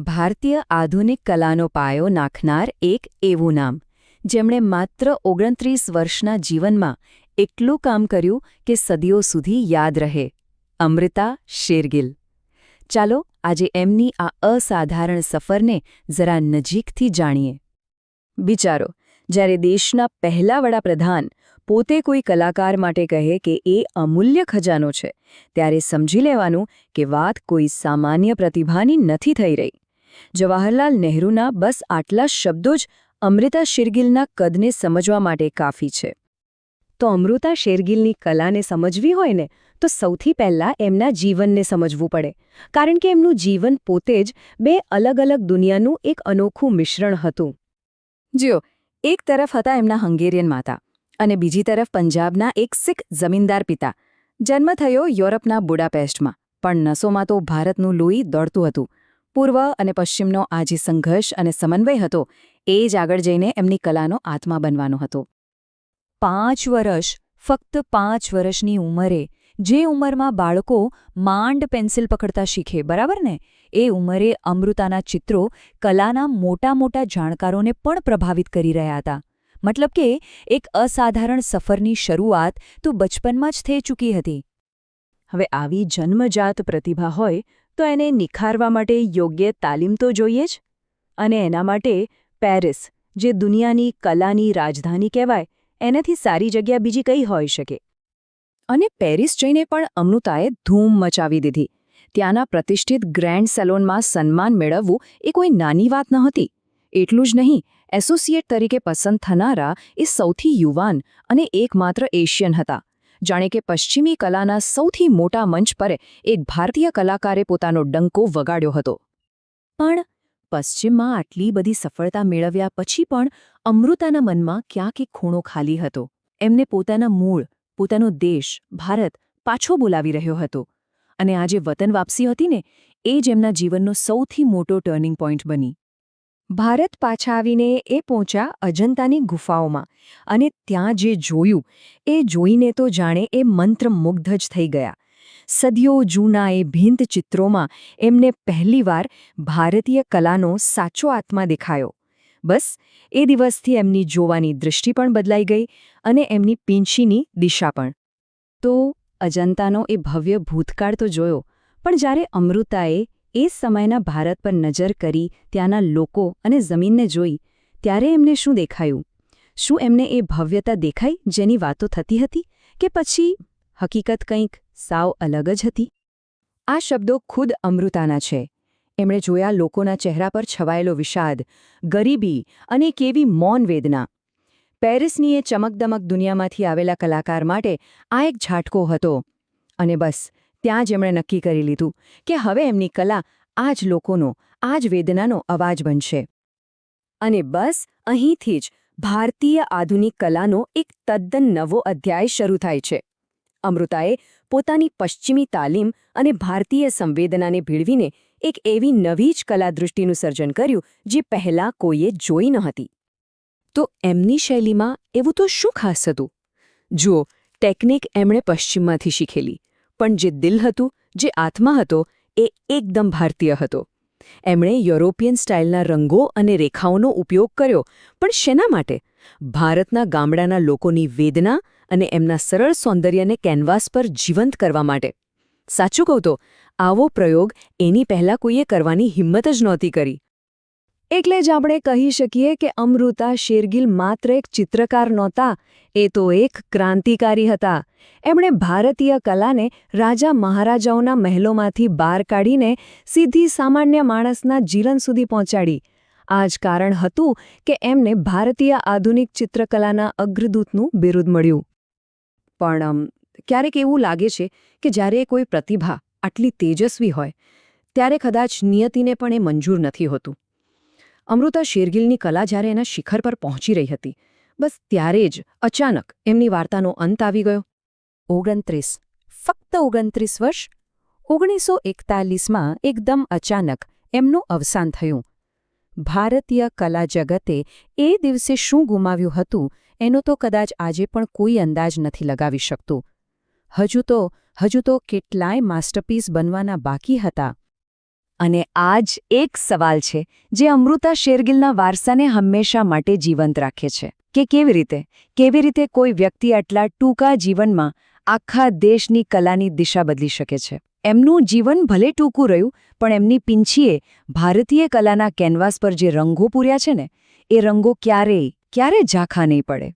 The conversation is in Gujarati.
ભારતીય આધુનિક કલાનો પાયો નાખનાર એક એવું નામ. જેમણે માત્ર ઓગણત્રીસ વર્ષના જીવનમાં એટલું કામ કર્યું કે સદીઓ સુધી યાદ રહે. અમૃતા શેરગિલ. ચાલો આજે એમની આ અસાધારણ સફરને જરા નજીકથી જાણીએ. વિચારો, જ્યારે દેશના પહેલા વડાપ્રધાન પોતે કોઈ કલાકાર માટે કહે કે એ અમૂલ્ય ખજાનો છે, ત્યારે સમજી લેવાનું કે વાત કોઈ સામાન્ય પ્રતિભાની નથી થઈ રહી. જવાહરલાલ નહેરુના બસ આટલા શબ્દો જ અમૃતા શેરગિલના કદને સમજવા માટે કાફી છે. તો અમૃતા શેરગિલની કલાને સમજવી હોય ને, તો સૌથી પહેલાં એમના જીવનને સમજવું પડે. કારણ કે એમનું જીવન પોતે જ બે અલગ અલગ દુનિયાનું એક અનોખું મિશ્રણ હતું. જુઓ, એક તરફ હતા એમના હંગેરિયન માતા અને બીજી તરફ પંજાબના એક સિખ જમીનદાર પિતા. જન્મ થયો યુરોપના બુડાપેસ્ટમાં, પણ નસોમાં તો ભારતનું લોહી દોડતું હતું. પૂર્વ અને પશ્ચિમનો આ જે સંઘર્ષ અને સમન્વય હતો, એ જ આગળ જઈને એમની કલાનો આત્મા બનવાનો હતો. પાંચ વર્ષ ફક્ત પાંચ વર્ષની ઉંમરે, જે ઉંમરમાં બાળકો માંડ પેન્સિલ પકડતા શીખે, બરાબર ને? એ ઉંમરે અમૃતાના ચિત્રો કલાના મોટા મોટા જાણકારોને પણ પ્રભાવિત કરી રહ્યા હતા. મતલબ કે, એક અસાધારણ સફરની શરૂઆત તો બચપનમાં જ થઈ ચૂકી હતી. હવે આવી જન્મજાત પ્રતિભા હોય તો એને નિખારવા માટે યોગ્ય તાલીમ તો જોઈએ જ? અને એના માટે પેરિસ, જે દુનિયાની કલાની રાજધાની કહેવાય, એનાથી સારી જગ્યા બીજી કઈ હોઈ શકે? અને પેરિસ જઈને પણ અમૃતાએ ધૂમ મચાવી દીધી. ત્યાંના પ્રતિષ્ઠિત ગ્રેન્ડ સેલોનમાં સન્માન મેળવવું એ કોઈ નાની વાત નહોતી એટલું જ નહીં, એસોસિએટ તરીકે પસંદ થનારા એ સૌથી યુવાન અને એકમાત્ર એશિયન હતા. જાણે કે પશ્ચિમી કલાના સૌથી મોટા મંચ પર એક ભારતીય કલાકારે પોતાનો ડંકો વગાડ્યો હતો. પણ પશ્ચિમમાં આટલી બધી સફળતા મેળવ્યા પછી પણ અમૃતાના મનમાં ક્યાંક એક ખૂણો ખાલી હતો. એમને પોતાના મૂળ, પોતાનો દેશ, ભારત પાછો બોલાવી રહ્યો હતો. અને આ જે વતન વાપસી હતી ને, એ જ એમના જીવનનો સૌથી મોટો ટર્નિંગ પોઈન્ટ બની. ભારત પાછા આવીને એ પહોંચ્યા અજંતાની ગુફાઓમાં અને ત્યાં જે જોયું, એ જોઈને તો જાણે એ મંત્રમુગ્ધ જ થઈ ગયા. સદીઓ જૂના એ ભીંત ચિત્રોમાં એમને પહેલીવાર ભારતીય કલાનો સાચો આત્મા દેખાયો. બસ, એ દિવસથી એમની જોવાની દૃષ્ટિ પણ બદલાઈ ગઈ અને એમની પીંછીની દિશા પણ. તો અજંતાનો એ ભવ્ય ભૂતકાળ તો જોયો, પણ જ્યારે અમૃતાએ એ સમયના ભારત પર નજર કરી ત્યાંના લોકો અને જમીનને જોઈ, ત્યારે એમને શું દેખાયું? શું એમને એ ભવ્યતા દેખાઈ જેની વાતો થતી હતી કે પછી હકીકત કંઈક સાવ અલગ જ હતી? આ શબ્દો ખુદ અમૃતાના છે. એમણે જોયા લોકોના ચહેરા પર છવાયેલો વિષાદ, ગરીબી અને કેવી મૌન વેદના. પેરિસની એ ચમકદમક દુનિયામાંથી આવેલા કલાકાર માટે આ એક ઝાટકો હતો. અને બસ ત્યાં જ એમણે નક્કી કરી લીધું કે હવે એમની કલા આ જ લોકોનો આ જ વેદનાનો અવાજ બનશે. અને બસ, અહીંથી જ ભારતીય આધુનિક કલાનો એક તદ્દન નવો અધ્યાય શરૂ થાય છે. અમૃતાએ પોતાની પશ્ચિમી તાલીમ અને ભારતીય સંવેદનાને ભીળવીને એક એવી નવી જ કલાદૃષ્ટિનું સર્જન કર્યું જે પહેલાં કોઈએ જોઈ ન હતી. તો એમની શૈલીમાં એવું તો શું ખાસ હતું? જુઓ, ટેકનિક એમણે પશ્ચિમમાંથી શીખેલી. પણ જે દિલ હતું, જે આત્મા હતો, એ એકદમ ભારતીય હતો. એમણે યુરોપિયન સ્ટાઇલના રંગો અને રેખાઓનો ઉપયોગ કર્યો, પણ શેના માટે? ભારતના ગામડાના લોકોની વેદના અને એમના સરળ સૌંદર્યને કેનવાસ પર જીવંત કરવા માટે. સાચું કહું તો, આવો પ્રયોગ એની પહેલાં કોઈએ કરવાની હિંમત જ નહોતી કરી. એટલે જ આપણે કહી શકીએ કે અમૃતા શેરગિલ માત્ર એક ચિત્રકાર નહોતા, એ તો એક ક્રાંતિકારી હતા. એમણે ભારતીય કલાને રાજા મહારાજાઓના મહેલોમાંથી બહાર કાઢીને સીધી સામાન્ય માણસના જીવન સુધી પહોંચાડી. આ જ કારણ હતું કે એમને ભારતીય આધુનિક ચિત્રકલાના અગ્રદૂતનું બિરુદ મળ્યું. પણ ક્યારેક એવું લાગે છે કે જ્યારે કોઈ પ્રતિભા આટલી તેજસ્વી હોય, ત્યારે કદાચ નિયતિને પણ એ મંજૂર નથી હોતું. અમૃતા શેરગિલની કલા જ્યારે એના શિખર પર પહોંચી રહી હતી, બસ ત્યારે જ અચાનક એમની વાર્તાનો અંત આવી ગયો. ઓગણત્રીસ. ફક્ત ઓગણત્રીસ વર્ષ? ઓગણીસો એકતાલીસમાં એકદમ અચાનક એમનું અવસાન થયું. ભારતીય કલા જગતે એ દિવસે શું ગુમાવ્યું હતું, એનો તો કદાચ આજે પણ કોઈ અંદાજ નથી લગાવી શકતું. હજુ તો હજુ તો કેટલાય માસ્ટરપીસ બનવાના બાકી હતા. અને આ જ એક સવાલ છે, જે અમૃતા શેરગિલના વારસાને હંમેશા માટે જીવંત રાખે છે, કે કેવી રીતે? કેવી રીતે કોઈ વ્યક્તિ આટલા ટૂંકા જીવનમાં આખા દેશની કલાની દિશા બદલી શકે છે? એમનું જીવન ભલે ટૂંકું રહ્યું, પણ એમની પિંછીએ ભારતીય કલાના કેનવાસ પર જે રંગો પૂર્યા છે ને, એ રંગો ક્યારેય ક્યારે ઝાંખા નહીં પડે.